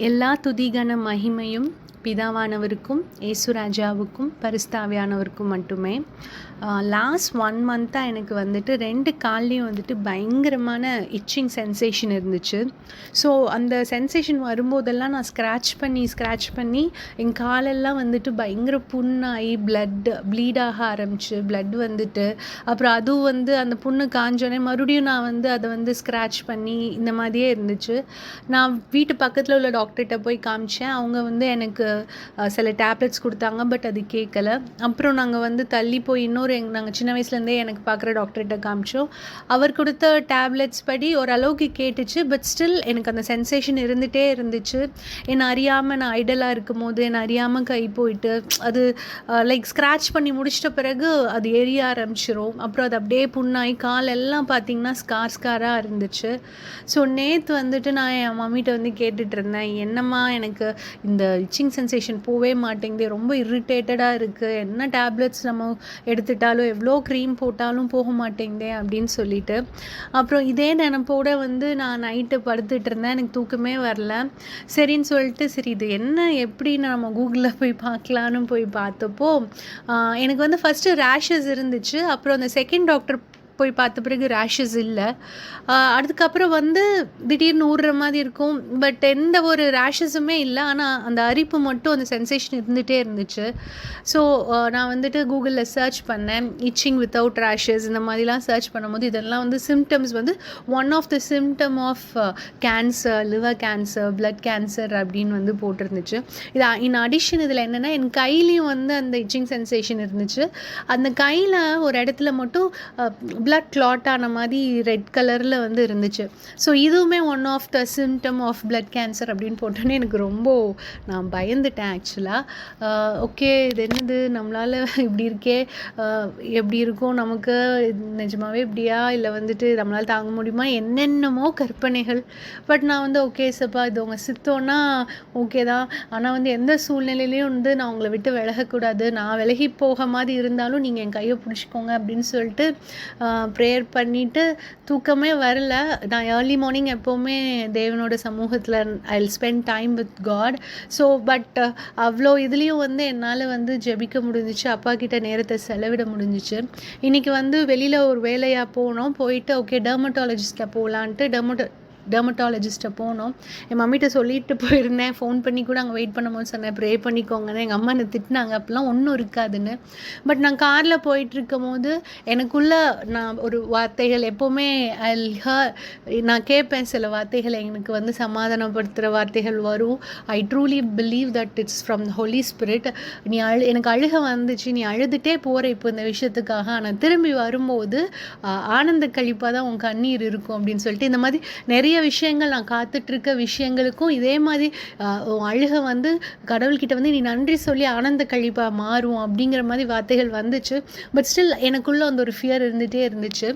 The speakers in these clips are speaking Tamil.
எல்லா துதிகன மகிமையும் பிதாவானவருக்கும் ஏசுராஜாவுக்கும் பரிஸ்தாவியானவருக்கும் மட்டுமே. லாஸ்ட் ஒன் மந்த்தாக எனக்கு வந்துட்டு ரெண்டு கால்லையும் வந்துட்டு பயங்கரமான இச்சிங் சென்சேஷன் இருந்துச்சு. ஸோ அந்த சென்சேஷன் வரும்போதெல்லாம் நான் ஸ்க்ராட்ச் பண்ணி ஸ்க்ராட்ச் பண்ணி என் காலெல்லாம் வந்துட்டு பயங்கர புண்ணாகி பிளட் ப்ளீட் ஆக ஆரம்பிச்சு பிளட் வந்துட்டு. அப்புறம் அதுவும் வந்து அந்த புண்ணு காஞ்சோடனே மறுபடியும் நான் வந்து அதை வந்து ஸ்க்ராட்ச் பண்ணி இந்த மாதிரியே இருந்துச்சு. நான் வீட்டு பக்கத்தில் உள்ள டாக்டர்கிட்ட போய் காமிச்சேன். அவங்க வந்து எனக்கு சில டேப்லெட்ஸ் கொடுத்தாங்க பட் அது கேட்கல. அப்புறம் நாங்கள் வந்து தள்ளி போய் இன்னொரு எங் நாங்கள் சின்ன வயசுலேருந்தே எனக்கு பார்க்குற டாக்டர்கிட்ட காமிச்சோம். அவர் கொடுத்த டேப்லெட்ஸ் படி ஓரளவுக்கு கேட்டுச்சு பட் ஸ்டில் எனக்கு அந்த சென்சேஷன் இருந்துகிட்டே இருந்துச்சு. என்னை அறியாமல் நான் ஐடலாக இருக்கும் போது என்னை அறியாமல் கை போயிட்டு அது லைக் ஸ்க்ராட்ச் பண்ணி முடிச்சிட்ட பிறகு அது எரிய ஆரம்பிச்சிரும். அப்புறம் அது அப்படியே புண்ணாகி கால் எல்லாம் பார்த்தீங்கன்னா ஸ்கார் ஸ்காராக இருந்துச்சு. ஸோ நேற்று வந்துட்டு நான் என் மம்மிகிட்ட வந்து கேட்டுட்ருந்தேன் என்னம்மா எனக்கு இந்த இச்சிங் சென்சேஷன் போவே மாட்டேங்குது. ரொம்ப இரிட்டேட்டடாக இருக்குது என்ன டேப்லெட்ஸ் நம்ம எடுத்துட்டாலும் எவ்வளோ க்ரீம் போட்டாலும் போக மாட்டேங்குதே அப்படின்னு சொல்லிட்டு. அப்புறம் இதே நினப்போட வந்து நான் நைட்டு படுத்துட்டு இருந்தேன். எனக்கு தூக்கமே வரல. சரின்னு சொல்லிட்டு சரி இது என்ன? எப்படி நம்ம கூகுளில் போய் பார்க்கலான்னு போய் பார்த்தப்போ எனக்கு வந்து ஃபஸ்ட்டு ரேஷஸ் இருந்துச்சு. அப்புறம் அந்த செகண்ட் டாக்டர் போய் பார்த்த பிறகு ரேஷஸ் இல்லை. அதுக்கப்புறம் வந்து திடீர்னு ஊறுற மாதிரி இருக்கும். பட் எந்த ஒரு ரேஷஸுமே இல்லை. ஆனால் அந்த அரிப்பு மட்டும் அந்த சென்சேஷன் இருந்துகிட்டே இருந்துச்சு. ஸோ நான் வந்துட்டு கூகுளில் சர்ச் பண்ணேன். இச்சிங் வித்தவுட் ரேஷஸ் இந்த மாதிரிலாம் சர்ச் பண்ணும்போது இதெல்லாம் வந்து சிம்டம்ஸ் வந்து one of the symptom of cancer liver cancer blood cancer அப்படின்னு வந்து போட்டிருந்துச்சு. இது இன் அடிஷன் இதில் என்னென்னா என் கையிலையும் வந்து அந்த இச்சிங் சென்சேஷன் இருந்துச்சு. அந்த கையில் ஒரு இடத்துல மட்டும் பிளட் கிளாட் ஆன மாதிரி ரெட் கலரில் வந்து இருந்துச்சு. ஸோ இதுவுமே one of the symptom of blood cancer அப்படின்னு போட்டோன்னே எனக்கு ரொம்ப நான் பயந்துட்டேன் ஆக்சுவலாக ஓகே இது என்னது? நம்மளால் இப்படி இருக்கே. எப்படி இருக்கும்? நமக்கு இது நிஜமாவே இப்படியா? இல்லை வந்துட்டு நம்மளால் தாங்க முடியுமா? என்னென்னமோ கற்பனைகள். பட் நான் வந்து ஓகே சப்பா இது உங்கள் சித்தோன்னா ஓகே தான். ஆனால் வந்து எந்த சூழ்நிலையிலையும் வந்து நான் உங்களை விட்டு விலகக்கூடாது. நான் விலகி போக மாதிரி இருந்தாலும் நீங்கள் என் கையை பிடிச்சிக்கோங்க அப்படின்னு சொல்லிட்டு ப்ரேயர் பண்ணிவிட்டு தூக்கமே வரல. நான் ஏர்லி மார்னிங் எப்போவுமே தேவனோட சமூகத்தில் I spend time with God so but uh, அவ்வளோ இதுலேயும் வந்து என்னால் வந்து ஜெபிக்க முடிஞ்சிச்சு. அப்பா கிட்ட நேரத்தை செலவிட முடிஞ்சிச்சு. இன்றைக்கி வந்து வெளியில் ஒரு வேலையாக போனோம். போயிட்டு ஓகே டெர்மட்டாலஜிஸ்ட்டில் போகலான்ட்டு டெர்மட்டோ டெர்மட்டாலஜிஸ்ட்டை போனோம். என் மம்மிட்ட சொல்லிட்டு போயிருந்தேன். ஃபோன் பண்ணி கூட அங்கே வெயிட் பண்ணும்போது சொன்னேன் ப்ரே பண்ணிக்கோங்கன்னு எங்கள் அம்மா என்னை திட்டினாங்க. அப்போலாம் ஒன்றும் இருக்காதுன்னு. பட் நான் காரில் போயிட்டுருக்கும் போது எனக்குள்ள நான் ஒரு வார்த்தைகள் எப்போவுமே ஐ நான் கேட்பேன் சில வார்த்தைகள். எனக்கு வந்து சமாதானப்படுத்துகிற வார்த்தைகள் வரும். I truly believe that it's from the holy spirit நீ அழு எனக்கு அழுக வந்துச்சு. நீ அழுதுகிட்டே போகிற இப்போ இந்த விஷயத்துக்காக. ஆனால் திரும்பி வரும்போது ஆனந்த கழிப்பாக தான் உன் கண்ணீர் இருக்கும். அப்படின்னு சொல்லிட்டு இந்த மாதிரி நிறைய நிறைய விஷயங்கள் நான் காத்துட்ருக்க விஷயங்களுக்கும் இதே மாதிரி அழுக அழுகை வந்து கடவுள்கிட்ட வந்து நீ நன்றி சொல்லி ஆனந்த கழிப்பாக மாறும் அப்படிங்கிற மாதிரி வார்த்தைகள் வந்துச்சு. பட் ஸ்டில் எனக்குள்ள அந்த ஒரு ஃபியர் இருந்துகிட்டே இருந்துச்சு.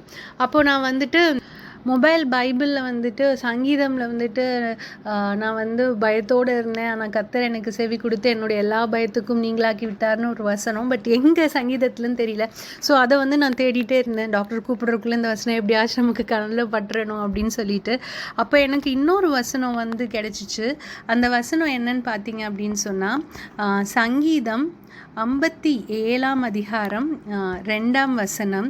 அப்போ நான் வந்துட்டு மொபைல் பைபிளில் வந்துட்டு சங்கீதமில் வந்துட்டு நான் வந்து பயத்தோடு இருந்தேன். ஆனால் கத்தர் எனக்கு செவி கொடுத்து என்னுடைய எல்லா பயத்துக்கும் நீங்களாக்கி விட்டார்னு ஒரு வசனம். பட் எங்கே சங்கீதத்துலன்னு தெரியல. ஸோ அதை வந்து நான் தேடிட்டே இருந்தேன். டாக்டர் கூப்பிட்றதுக்குள்ளே இந்த வசனம் எப்படியாச்சும் நமக்கு கண்ணில் பட்டுறணும் அப்படின்னு சொல்லிட்டு. அப்போ எனக்கு இன்னொரு வசனம் வந்து கிடச்சிச்சு. அந்த வசனம் என்னன்னு பார்த்தீங்க அப்படின்னு சொன்னால் சங்கீதம் ஐம்பத்தி ஏழாம் அதிகாரம் ரெண்டாம் வசனம்.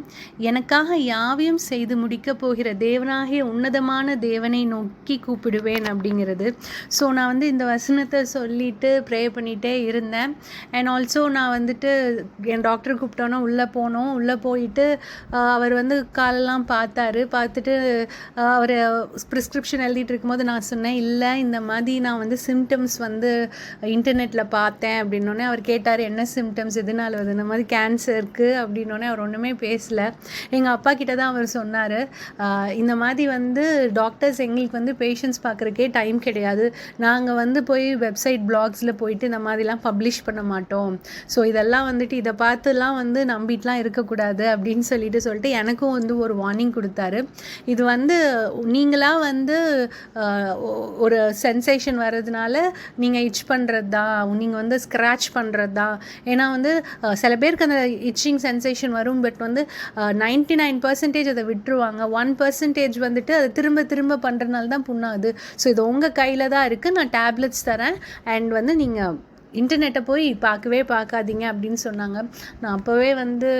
எனக்காக யாவையும் செய்து முடிக்கப் போகிற தேவனாகிய உன்னதமான தேவனை நோக்கி கூப்பிடுவேன் அப்படிங்கிறது. ஸோ நான் வந்து இந்த வசனத்தை சொல்லிட்டு ப்ரே பண்ணிகிட்டே இருந்தேன். அண்ட் ஆல்சோ நான் வந்துட்டு என் டாக்டர் கூப்பிட்டோன்னே உள்ளே போனோம். உள்ளே போயிட்டு அவர் வந்து காலெல்லாம் பார்த்தாரு. பார்த்துட்டு அவர் ப்ரிஸ்கிரிப்ஷன் எழுதிட்டு இருக்கும்போது நான் சொன்னேன் இல்லை இந்த மாதிரி நான் வந்து சிம்டம்ஸ் வந்து இன்டர்நெட்டில் பார்த்தேன் அப்படின்னோடனே அவர் கேட்டார் என்ன சிம்டம்ஸ் எதனால வருது இந்த மாதிரி கேன்சருக்கு அப்படின்னோடனே அவர் ஒன்றுமே பேசலை. எங்கள் அப்பா கிட்ட தான் அவர் சொன்னார். இந்த மாதிரி வந்து டாக்டர்ஸ் எங்களுக்கு வந்து பேஷண்ட்ஸ் பார்க்குறக்கே டைம் கிடையாது. நாங்கள் வந்து போய் வெப்சைட் பிளாக்ஸில் போயிட்டு இந்த மாதிரிலாம் பப்ளிஷ் பண்ண மாட்டோம். ஸோ இதெல்லாம் வந்துட்டு இதை பார்த்துலாம் வந்து நம்பிட்டுலாம் இருக்கக்கூடாது அப்படின்னு சொல்லிட்டு சொல்லிட்டு எனக்கும் வந்து ஒரு வார்னிங் கொடுத்தாரு. இது வந்து நீங்களாக வந்து ஒ- ஒரு சென்சேஷன் வர்றதுனால நீங்கள் இச் பண்ணுறது தான் நீங்கள் வந்து ஸ்க்ராட்ச் பண்ணுறது தான் ஏன்னா வந்து சில பேருக்கு அந்த இச்சிங் சென்சேஷன் வரும் பட் வந்து நைன்டி நைன் பர்சன்டேஜ் அதை விட்டுருவாங்க. ஒன் பர்சன்டேஜ் வந்துட்டு அதை திரும்ப திரும்ப பண்ணுறதுனால தான் புண்ணாகுது. ஸோ இது உங்கள் கையில் தான் இருக்குது நான் டேப்லெட்ஸ் தரேன். அண்ட் வந்து நீங்கள் இன்டர்நெட்டை போய் பார்க்கவே பார்க்காதீங்க அப்படின்னு சொன்னாங்க. நான் அப்போவே வந்து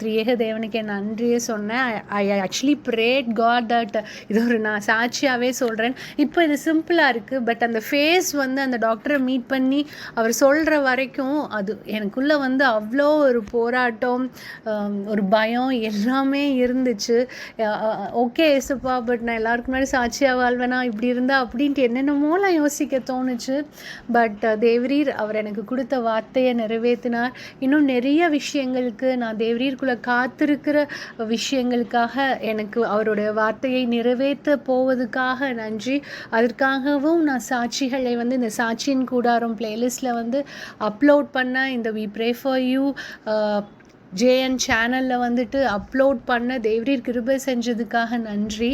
திரியேக தேவனுக்கு என் நன்றியே சொன்னேன். I actually prayed God that இது ஒரு நான் சாட்சியாகவே சொல்கிறேன் இப்போ இது சிம்பிளாக இருக்குது பட் அந்த ஃபேஸ் வந்து அந்த டாக்டரை மீட் பண்ணி அவர் சொல்கிற வரைக்கும் அது எனக்குள்ளே வந்து அவ்வளோ ஒரு போராட்டம் um, ஒரு பயம் எல்லாமே இருந்துச்சு. ஓகே ஏசுப்பா பட் நான் எல்லாருக்கும் முன்னாடி சாட்சியாக வாழ்வேனா? இப்படி இருந்தால் அப்படின்ட்டு என்னென்னமோலாம் யோசிக்க தோணுச்சு. பட் தேவரீர் அவர் எனக்கு கொடுத்த வார்த்தையை நிறைவேற்றினார் இன்னும் நிறைய விஷயங்களுக்கு நான் தேவரீர் எனக்குள்ளே காத்திருக்கிற விஷயங்களுக்காக எனக்கு அவருடைய வார்த்தையை நிறைவேற்ற போவதுக்காக நன்றி. அதற்காகவும் நான் சாட்சிகளை வந்து இந்த சாட்சியின் கூடாரம் பிளேலிஸ்ட்டில் வந்து அப்லோட் பண்ண இந்த we pray for you JN சேனலில் வந்துட்டு அப்லோட் பண்ண தேவரீர் கிருபை செஞ்சதுக்காக நன்றி.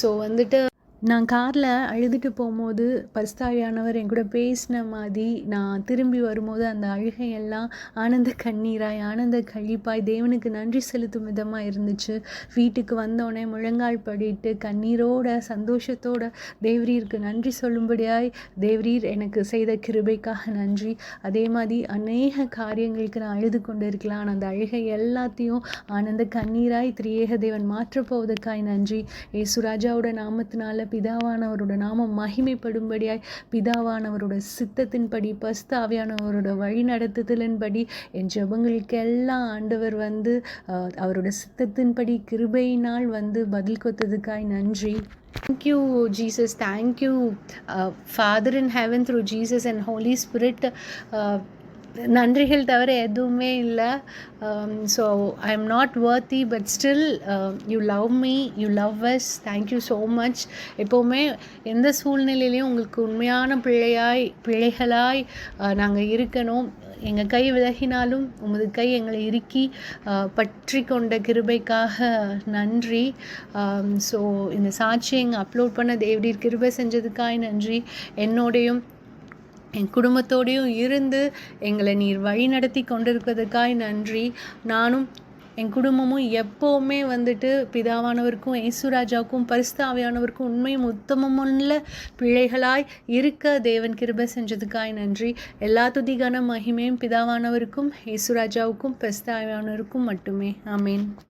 ஸோ வந்துட்டு நான் காரில் அழுதுட்டு போகும்போது பரிஸ்தாவியானவர் என் கூட பேசின மாதிரி நான் திரும்பி வரும்போது அந்த அழுகையெல்லாம் ஆனந்த கண்ணீராய் ஆனந்த கழிப்பாய் தேவனுக்கு நன்றி செலுத்தும் விதமாக இருந்துச்சு. வீட்டுக்கு வந்தோடனே முழங்கால் படிட்டு கண்ணீரோட சந்தோஷத்தோட தேவரீருக்கு நன்றி சொல்லும்படியாய் தேவரீர் எனக்கு செய்த கிருபைக்காக நன்றி. அதே மாதிரி அநேக காரியங்களுக்கு நான் அழுது கொண்டு இருக்கலாம் ஆனால் அந்த அழுகை எல்லாத்தையும் ஆனந்த கண்ணீராய் திரியேக தேவன் மாற்றப் போவதற்காய் நன்றி. ஏசுராஜாவோட நாமத்தினால பிதாவானவரோட நாமம் மகிமைப்படும்படியாய் பிதாவானவரோட சித்தத்தின்படி பஸ்தாவியானவரோட வழி நடத்துதலின்படி என் ஜபங்களுக்கெல்லாம் ஆண்டவர் வந்து அவரோட சித்தத்தின்படி கிருபையினால் வந்து பதில் கொத்ததுக்காய் நன்றி. Thank you Jesus thank you father in heaven through Jesus and holy spirit நன்றிகள் தவிர எதுவுமே இல்லை. So I am not worthy but still you love me you love us thank you so much எப்போவுமே எந்த சூழ்நிலையிலையும் உங்களுக்கு உண்மையான பிள்ளையாய் பிள்ளைகளாய் uh, நாங்கள் இருக்கணும். எங்கள் கை விலகினாலும் உமது கை எங்களை இறுக்கி uh, பற்றி கொண்ட கிருபைக்காக நன்றி. Um, ஸோ இந்த சாட்சியை எங்கள் அப்லோட் பண்ண தேவடீர் கிருபை செஞ்சதுக்காய் நன்றி. என்னோடையும் என் குடும்பத்தோடையும் இருந்து எங்களை நீர் வழி நடத்தி கொண்டிருப்பதற்காய் நன்றி. நானும் என் குடும்பமும் எப்போவுமே வந்துட்டு பிதாவானவருக்கும் ஏசுராஜாவுக்கும் பரிஸ்தாவியானவருக்கும் உண்மையும் உத்தமமுள்ள பிள்ளைகளாய் இருக்க தேவன் கிருபை செஞ்சதுக்காய் நன்றி. எல்லா துதிகான மகிமையும் பிதாவானவருக்கும் இயேசுராஜாவுக்கும் பரிசுத்தாவியானவருக்கும் மட்டுமே. ஆமேன்.